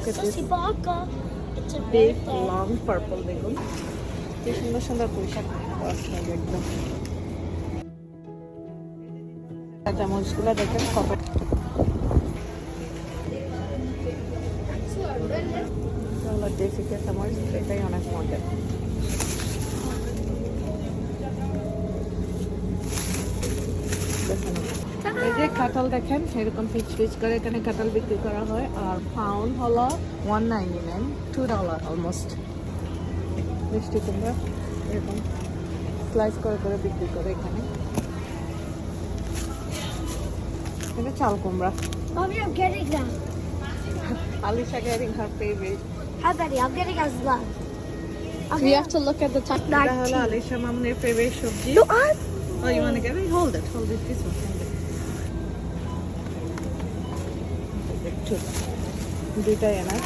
Look at this. Big long purple বেগুন কি সুন্দর সুন্দর পুঁইশাক একদম চামচগুলো দেখেন কত দেশি চামচ এটাই অনেক মজা দেখুন। এই যে কাঁঠাল দেখেন সেরকম পিচ পিচ করে এখানে কাঁঠাল বিক্রি করা হয় আর পাউন্ড হলো one ninety nine two dollar almost মিষ্টি কুমড়া এরকম স্লাইস করে করে বিক্রি করে এখানে এটা চাল কুমড়া Mommy, I'm getting that. Alisha getting her favourite Hi, Betty. I'm getting as well. I'm We have to look at the time. এটা হলো আলিশা মামুনের ফেভারিট সবজি No, I'm. Oh, you want to get it? Hold it. Hold it. This one. দুইটাই এনার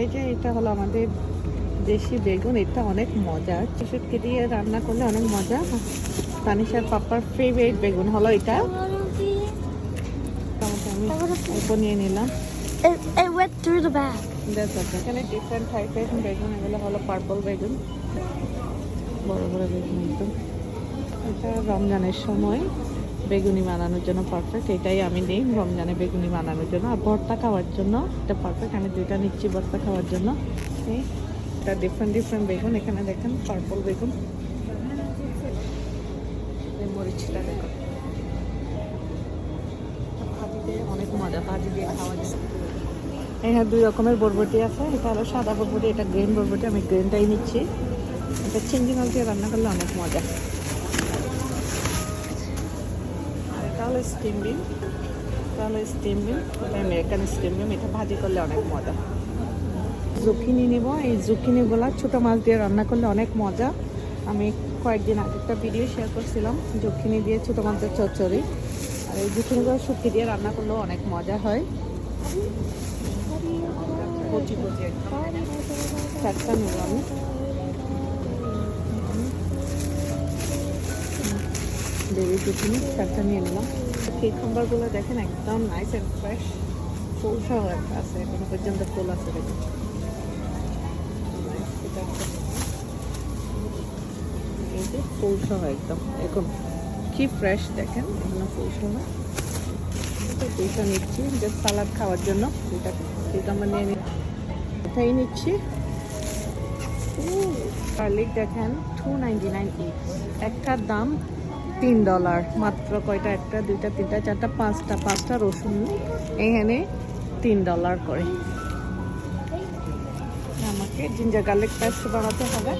এই যে এটা হলো আমাদের দেশি বেগুন এটা অনেক মজা। চিশুটকি দিয়ে রান্না করলে অনেক মজা। তানিশার পাপার ফেভারিট বেগুন হলো এটা। আমি অল্প নিয়ে নিলাম. এখানে ডিফারেন্ট টাইপের বেগুন এগুলো হলো পার্পল বেগুন। বড় বড় বেগুন একদম। এটা রমজানের সময়। বেগুনি বানানোর জন্য পারফেক্ট এটাই আমি নিই, রমজানে বেগুনি বানানোর জন্য। আর ভর্তা খাওয়ার জন্য, এটা পারফেক্ট আমি দুইটা নিচ্ছি ভর্তা খাওয়ার জন্য। এটা ডিফারেন্ট ডিফারেন্ট বেগুন, এখানে দেখেন পার্পল বেগুন। মরিচটা দেখুন অনেক মজা দিয়ে এখানে দুই রকমের বরবটি আছে। এটা হলো সাদা বরবটি, এটা গ্রিন বরবটি, আমি গ্রিনটাই নিচ্ছি। এটা চিংড়ি মাছ দিয়ে রান্না করলে অনেক মজা। হলো স্টিম বিন এটা হলো স্টিম বিন এটা আমেরিকান স্টিম বিন এটা ভাজি করলে অনেক মজা। জুকিনি নিব, এই জুকিনিগুলা ছোটো মাছ দিয়ে রান্না করলে অনেক মজা। আমি কয়েকদিন আগে একটা ভিডিও শেয়ার করছিলাম, জুকিনি দিয়ে ছোটো মাছের চচ্চড়ি। আর এই জুকিনিগুলো শুটকি দিয়ে রান্না করলেও অনেক মজা হয়। কচি কচি চারটা নেব আমি চারটা নিয়ে নিলাম। কিউকাম্বারগুলো দেখেন একদম নাইস অ্যান্ড ফ্রেশ ফুল সহ আছে, এখনও পর্যন্ত ফুল আছে দেখুন। একটা এই যে ফুল একদম। এখন কি ফ্রেশ দেখেন? এখনও ফুল সহ নিচ্ছি যে সালাদ খাওয়ার জন্য। দুইটা কিউকাম্বার নিয়ে নিচ্ছি। এটাই নিচ্ছি। গার্লিক দেখেন টু নাইনটি নাইন ইচ একটার দাম তিন ডলার মাত্র কয়টা? একটা দুইটা তিনটা চারটা পাঁচটা। পাঁচটা রসুন এখানে তিন ডলার করে। আমাকে জিঞ্জার গার্লিক পেস্ট বানাতে হবে।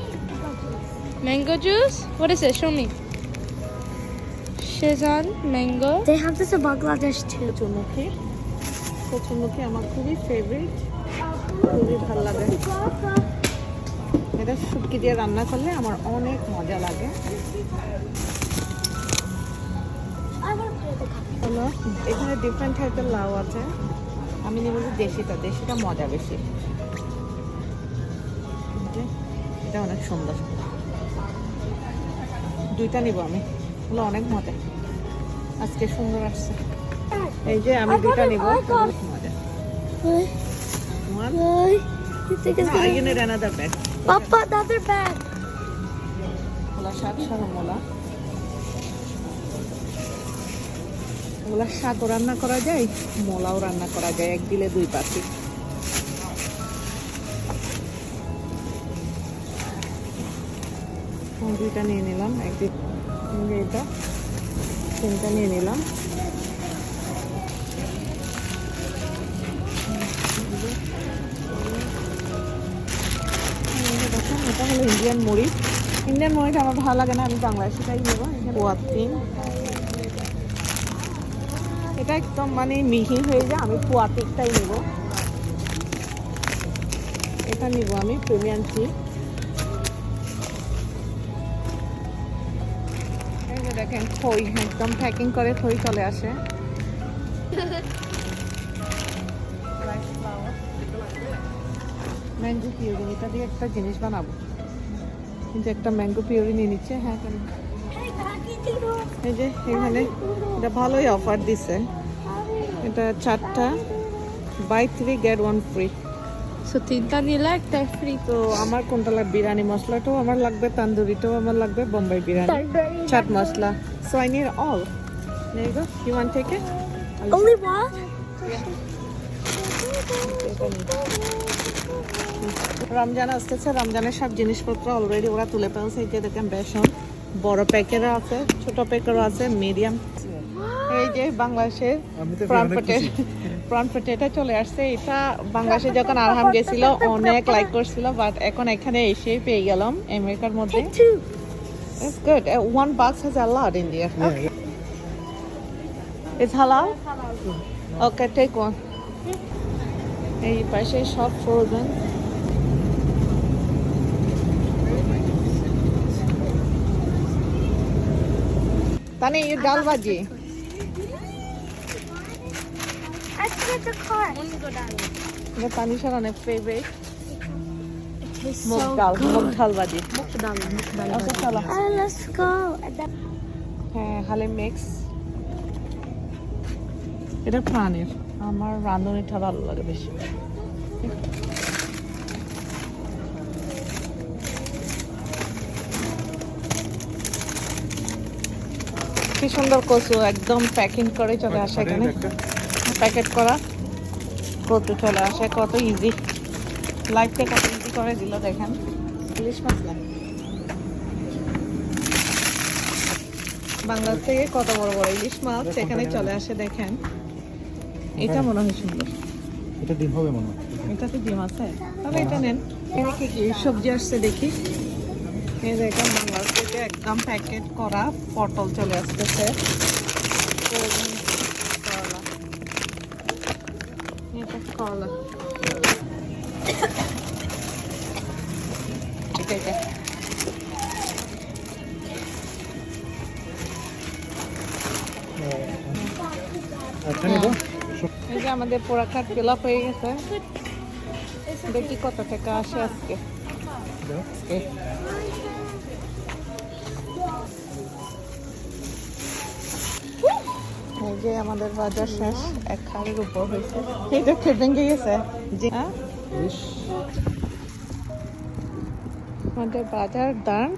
Mango juice it? Show me. Shizan mango. They have this in Bangladesh too. কচুরমুখী কচুরমুখী আমার খুবই ফেভারিট খুবই ভালো লাগে। এটা শুটকি দিয়ে রান্না করলে আমার অনেক মজা লাগে। এখানে ডিফারেন্ট টাইপের লাউ আছে। আমি নেব যে দেশিটা দেশিটা মজা বেশি। এটা অনেক সুন্দর। দুইটা নিব আমি। হলো অনেক মজা। আজকে সুন্দর আসছে। এই যে আমি দুইটা নিব। মজা? One. Why? You think it's No, সরমলা শাকও রান্না করা যায়, মোলাও রান্না করা যায়, এক দিলে দুই পাখি দুইটা নিয়ে নিলাম একদিন এটা তিনটা নিয়ে নিলাম। এটা হলো ইন্ডিয়ান মুড়ি। ইন্ডিয়ান মুড়িটা আমার ভালো লাগে না, আমি বাংলাদেশিটাই নেব। পোয়াতিন এটা একদম মানে মিহি হয়ে যায়, আমি পোয়াতিকটাই নেব। এটা নিব আমি প্রিমিয়াম যে দেখেন খই একদম প্যাকিং করে খই চলে আসে। ম্যাঙ্গো পিউরি এটা দিয়ে একটা জিনিস বানাবো। কিন্তু একটা ম্যাঙ্গো পিউরি নিয়ে নিচ্ছে হ্যাঁ। এই যে এখানে এটা ভালোই অফার দিছে। এটা চারটা। Buy three get one free So তিনটা নিলে একটা ফ্রি তো আমার কোনটা লাগবে? বিরিয়ানি মশলাটাও আমার লাগবে তান্দুরিটাও আমার লাগবে Bombay biryani. Chaat masala. So I need all There you go. You want to take it? Only one? Ramzan আসতেছে। রমজানের সব জিনিসপত্র অলরেডি ওরা তুলে ফেলছে। এই যে দেখেন বেসন। বড় প্যাকেটও আছে ছোট প্যাকেটও আছে মিডিয়াম এই যে বাংলাদেশের প্রাণ পটেটো প্রাণ পটেটো চলে আসছে এটা বাংলাদেশে যখন আরহাম গেছিল অনেক লাইক করছিল বাট এখন এখানে এসে পেয়ে গেলাম আমেরিকার মধ্যে. It's good. Uh, one box has a lot in there. It's halal? Okay, take one. এই পাশে সব ফ্রোজেন তানে এই ডাল ভাজি. এটা তানিশার অনেক ফেভারিট মুগ ডাল মুগ. ডাল ভাজি। ডাল ডাল আচ্ছা চলো। হ্যাঁ হালিম মিক্স এটা প্রাণীর আমার রাঁধুনিটা ভালো লাগে বেশি। কি সুন্দর কচু একদম প্যাকিং করে চলে আসে এখানে। প্যাকেট করা কচু চলে আসে কত ইজি লাইফটা কত ইজি করে দিল দেখেন। ইলিশ মাছ না? বাংলাদেশ থেকে কত বড় বড় ইলিশ মাছ এখানে চলে আসে দেখেন। এটা মনে হয় সুন্দর। এটা ডিম হবে মনে হয়। এটাতে ডিম আছে। তাহলে এটা নেন। এখানে কি কি সবজি আসছে দেখি। এই দেখেন বাংলাদেশ থেকে একদম প্যাকেট করা পটল চলে আসতেছে। এটা করলা এটা এটা। আচ্ছা এই যে আমাদের পোড়া ফিল আপ হয়ে গেছে। দেখি কত টাকা আসে আজকে। আজকে। যে আমাদের বাজার শেষ এক খাড়ির উপর হয়েছে। এটা খেয়ে ভেঙে গেছে। হ্যাঁ? আমাদের বাজার দান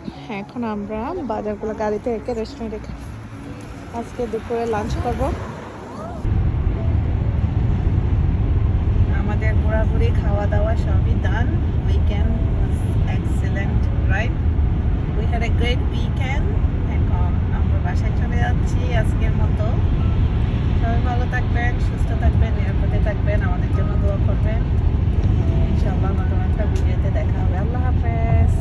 এখন আমরা বাজারগুলো গাড়িতে রেখে রেস্টুরেন্টে খাই। আজকে দুপুরে লাঞ্চ করব। আমাদের ঘোরাঘুরি খাওয়া দাওয়া সবই দান উইকেন্ড এক্সেলেন্ট রাইট থাকবেন, সুস্থ থাকবেন, নিরাপদে থাকবেন, আমাদের জন্য দোয়া করবেন। ইনশাআল্লাহ নতুন একটা ভিডিওতে দেখা হবে। আল্লাহ হাফেজ।